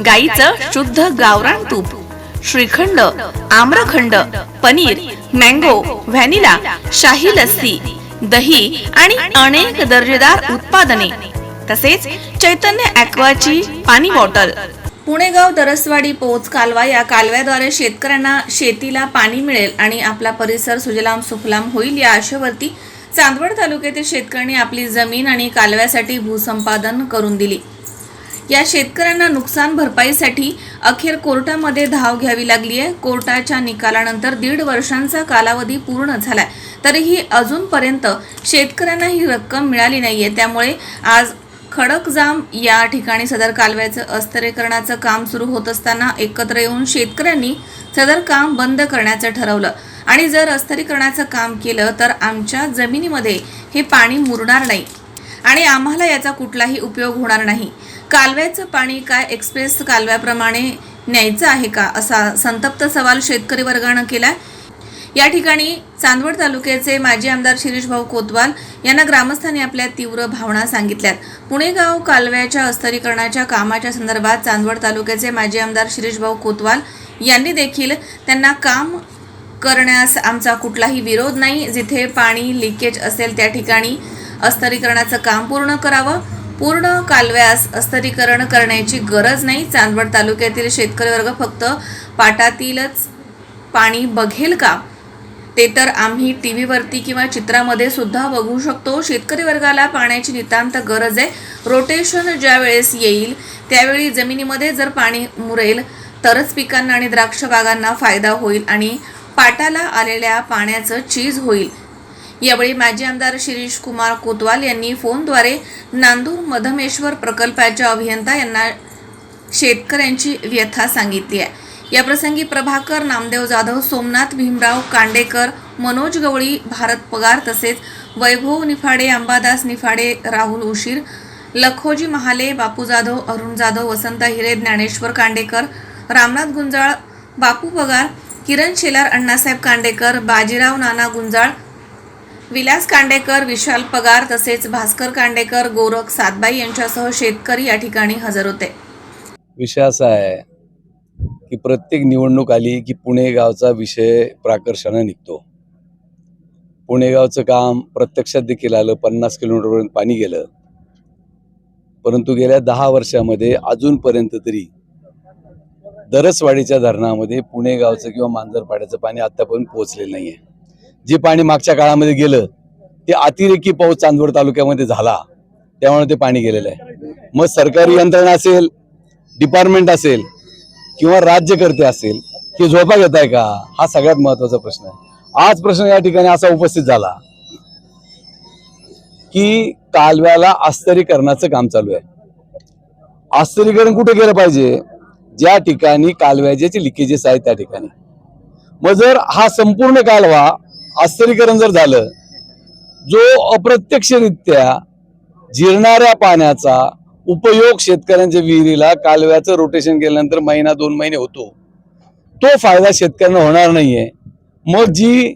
गाईचं शुद्ध गावरान तूप श्रीखंड आम्रखंड पनीर मँगो व्हॅनिला शाही लस्सी दही आणि अनेक दर्जेदार उत्पादने. तसेच चैतन्य ॲक्वाची पाणी बॉटल. पुणेगाव दरसवाडी पोच कालवा या कालव्याद्वारे शेतकऱ्यांना शेतीला पाणी मिळेल आणि आपला परिसर सुजलाम सुफलाम होईल या आशेवरती चांदवड तालुक्यातील शेतकऱ्यांनी आपली जमीन आणि कालव्यासाठी भूसंपादन करून दिली. या शेतकऱ्यांना नुकसान भरपाईसाठी अखेर कोर्टामध्ये धाव घ्यावी लागली आहे. कोर्टाच्या निकालानंतर दीड वर्षांचा कालावधी पूर्ण झालाय. तरीही अजूनपर्यंत शेतकऱ्यांना ही रक्कम मिळाली नाहीये. त्यामुळे आज खडकजाम या ठिकाणी सदर कालव्याचं अस्तरीकरणाचं काम सुरू होत असताना एकत्र येऊन शेतकऱ्यांनी सदर काम बंद करण्याचं ठरवलं. आणि जर अस्तरीकरणाचं काम केलं तर आमच्या जमिनीमध्ये हे पाणी मुरणार नाही. आणि आम्हाला याचा कुठलाही उपयोग होणार नाही. कालव्याचं पाणी काय एक्सप्रेस कालव्याप्रमाणे न्यायचं आहे का असा संतप्त सवाल शेतकरी वर्गानं केलाय? या ठिकाणी चांदवड तालुक्याचे माजी आमदार शिरीष भाऊ कोतवाल यांना ग्रामस्थांनी आपल्या तीव्र भावना सांगितल्यात. पुणेगाव कालव्याच्या अस्तरीकरणाच्या कामाच्या संदर्भात चांदवड तालुक्याचे माजी आमदार शिरीष भाऊ कोतवाल यांनी देखील त्यांना काम करण्यास आमचा कुठलाही विरोध नाही. जिथे पाणी लिकेज असेल त्या ठिकाणी अस्तरीकरणाचं काम पूर्ण करावं. पूर्ण कालव्यास अस्तरीकरण करण्याची गरज नाही. चांदवड तालुक्यातील शेतकरी वर्ग फक्त पाटातीलच पाणी बघेल का? ते तर आम्ही टी व्हीवरती किंवा चित्रामध्ये सुद्धा बघू शकतो. शेतकरी वर्गाला पाण्याची नितांत गरज आहे. रोटेशन ज्या वेळेस येईल त्यावेळी जमिनीमध्ये जर पाणी मुरेल तरच पिकांना आणि द्राक्ष बागांना फायदा होईल आणि पाटाला आलेल्या पाण्याचं चीज होईल. यावेळी माजी आमदार शिरीष कुमार कोतवाल यांनी फोनद्वारे नांदूर मधमेश्वर प्रकल्पाच्या अभियंता यांना शेतकऱ्यांची व्यथा सांगितली आहे. याप्रसंगी प्रभाकर नामदेव जाधव सोमनाथ भीमराव कांडेकर मनोज गवळी भारत पगार तसेच वैभव निफाडे अंबादास निफाडे राहुल उशीर लखोजी महाले बापू जाधव अरुण जाधव वसंत हिरे ज्ञानेश्वर कांडेकर रामनाथ गुंजाळ बापू पगार किरण शेलार अण्णासाहेब कांडेकर बाजीराव नाना गुंजाळ विलास कांडेकर विशाल पगार तसेच भास्कर कांडेकर गोरख सातबाई यांच्यासह शेतकरी या ठिकाणी हजर होते. विषय असा आहे की प्रत्येक निवडणूक आली की पुणे गावचा विषय प्राकर्षानं निघतो. पुणे गावचं काम प्रत्यक्षात देखील आलं पन्नास किलोमीटरपर्यंत पाणी गेलं. परंतु गेल्या दहा वर्षामध्ये अजूनपर्यंत तरी दरसवाडीच्या धरणामध्ये पुणे गावचं किंवा मांजरपाड्याचं पाणी आतापर्यंत पोहोचलेलं नाही आहे जे पाणी मागच्या काळामध्ये गेलं ते अतिरेकी पाऊस चांदवड तालुक्यामध्ये झाला. त्यामुळे ते पाणी गेलेलं आहे. मग सरकारी यंत्रणा असेल डिपार्टमेंट असेल किंवा राज्यकर्ते असेल हे झोपा घेत आहे का? हा सगळ्यात महत्त्वाचा प्रश्न आहे. आज प्रश्न या ठिकाणी असा उपस्थित झाला की कालव्याला अस्तरीकरणाचं काम चालू आहे. अस्तरीकरण कुठे केलं पाहिजे? ज्या ठिकाणी कालव्याचे लिकेजेस आहेत त्या ठिकाणी. मग जर हा संपूर्ण कालवा आस्तरीकरण जर झालं जो अप्रत्यक्षरित्या जिरणाऱ्या पाण्याचा उपयोग शेतकऱ्यांच्या विहिरीला कालव्याचं रोटेशन केल्यानंतर महिना दोन महिने होतो तो फायदा शेतकऱ्यांना होणार नाहीये. मग जी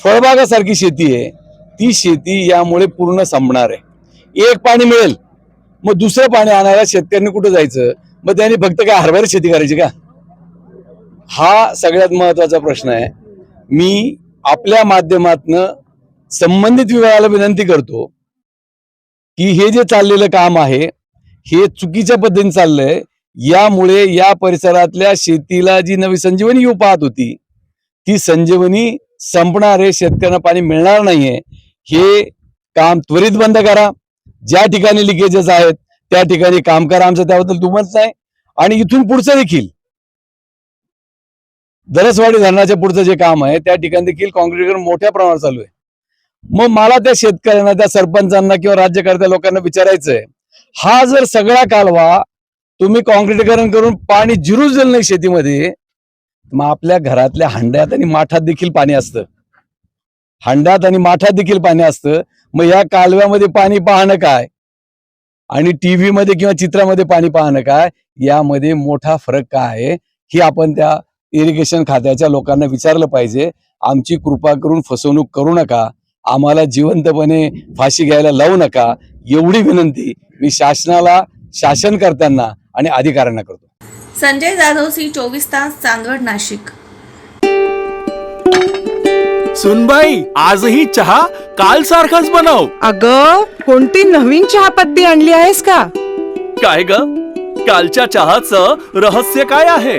फळबागासारखी शेती आहे ती शेती यामुळे पूर्ण संपणार आहे. एक पाणी मिळेल मग दुसरं पाणी आणायला शेतकऱ्यांनी कुठं जायचं? मग त्यांनी फक्त काय हरभरा शेती करायची का? हा सगळ्यात महत्त्वाचा प्रश्न आहे. मी आपल्या माध्यमातनं संबंधित विभागाला विनंती करतो की हे जे चाललेलं काम आहे हे चुकीच्या पद्धतीने चाललंय. यामुळे या परिसरातल्या शेतीला जी नवी संजीवनी येऊ पाहत होती ती संजीवनी संपणार आहे शेतकऱ्यांना पाणी मिळणार नाहीये. हे काम त्वरित बंद करा. ज्या ठिकाणी लिकेजेस आहेत त्या ठिकाणी काम करा. आमचं त्याबद्दल दुमत नाही आणि इथून पुढचं देखील दरसवाडी धरणाच्या पुढचं जे काम आहे त्या ठिकाणी देखील काँक्रीटीकरण मोठ्या प्रमाणात चालू आहे. मग मला त्या शेतकऱ्यांना त्या सरपंचांना किंवा राज्यकर्त्या लोकांना विचारायचंय हा जर सगळा कालवा तुम्ही कॉन्क्रिटीकरण करून पाणी जिरूच दिलं नाही शेतीमध्ये मग आपल्या घरातल्या हंड्यात आणि माठात देखील पाणी असतं. हंड्यात आणि माठात देखील पाणी असतं. मग या कालव्यामध्ये पाणी पाहणं काय? आणि टीव्ही मध्ये किंवा चित्रामध्ये पाणी पाहणं काय? यामध्ये मोठा फरक काय आहे? ही आपण त्या इरिगेशन खात्याच्या लोकांना विचारलं पाहिजे आमची कृपा करून फसवणूक करू नका आम्हाला जिवंतपणे फाशी घ्यायला लावू नका एवढी विनंती मी शासनाला शासनकर्त्यांना आणि अधिकाऱ्यांना करतो. संजय जाधव सी चोवीस तास चांदवड नाशिक. सुनबाई आजही चहा काल सारखाच बनव. अग कोणती नवीन चहापत्ती आणली आहेस का? काय ग? कालच्या चहाचं रहस्य काय आहे?